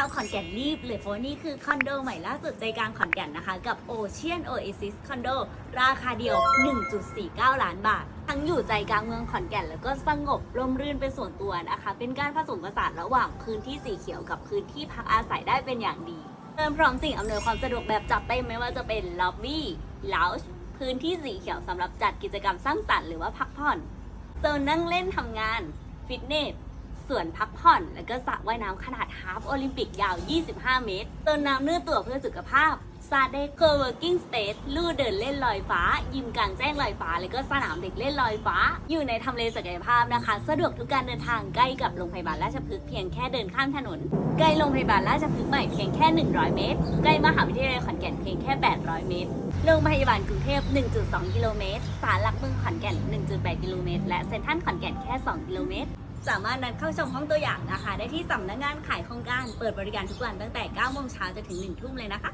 าวขอนแก่นรีบเลยเพราะนี่คือคอนโดใหม่ล่าสุดใจกลางขอนแก่นนะคะ กับ Ocean Oasis Condo ราคาเดียว 1.49 ล้านบาท ทั้งอยู่ใจกลางเมืองขอนแก่น แล้วก็สงบร่มรื่นเป็นส่วนตัวนะคะ เป็นการผสมผสานระหว่างพื้นที่สีเขียวกับพื้นที่พักอาศัยได้เป็นอย่างดีเติมพร้อมสิ่งอำนวยความสะดวกแบบจัดเต็มไม่ว่าจะเป็นล็อบบี้ลาวช์พื้นที่สีเขียวสำหรับจัดกิจกรรมสร้างสรรค์หรือว่าพักผ่อนโซนนั่งเล่นทำงานฟิตเนส สวนพักผ่อน แล้วก็สระว่ายน้ำขนาดฮาล์ฟโอลิมปิกยาว 25 เมตรโซนน้ำเนื้อตัวเพื่อสุขภาพซาเดโคเวิร์กิ้งสเปซลู่เดินเล่นลอยฟ้า ยิมกลางแจ้งลอยฟ้า แล้วก็สนามเด็กเล่นลอยฟ้า อยู่ในทำเลศักยภาพนะคะ สะดวกทุกการเดินทางใกล้กับโรงพยาบาลราชพฤกษ์เพียงแค่เดินข้ามถนน ใกล้โรงพยาบาลราชพฤกษ์ใหม่เพียงแค่ 100 เมตร ใกล้มหาวิทยาลัยขอนแก่นเพียงแค่ 800 เมตร โรงพยาบาลกรุงเทพ 1.2 กิโลเมตร ศาลหลักเมืองขอนแก่น 1.8 กิโลเมตร และเซ็นทรัลขอนแก่นแค่ 2 กิโลเมตร สามารถนัดเข้าชมห้องตัวอย่างนะคะ ได้ที่สำนักงานขายโครงการเปิดบริการทุกวันตั้งแต่9โมงเช้าจนถึง1ทุ่มเลยนะคะ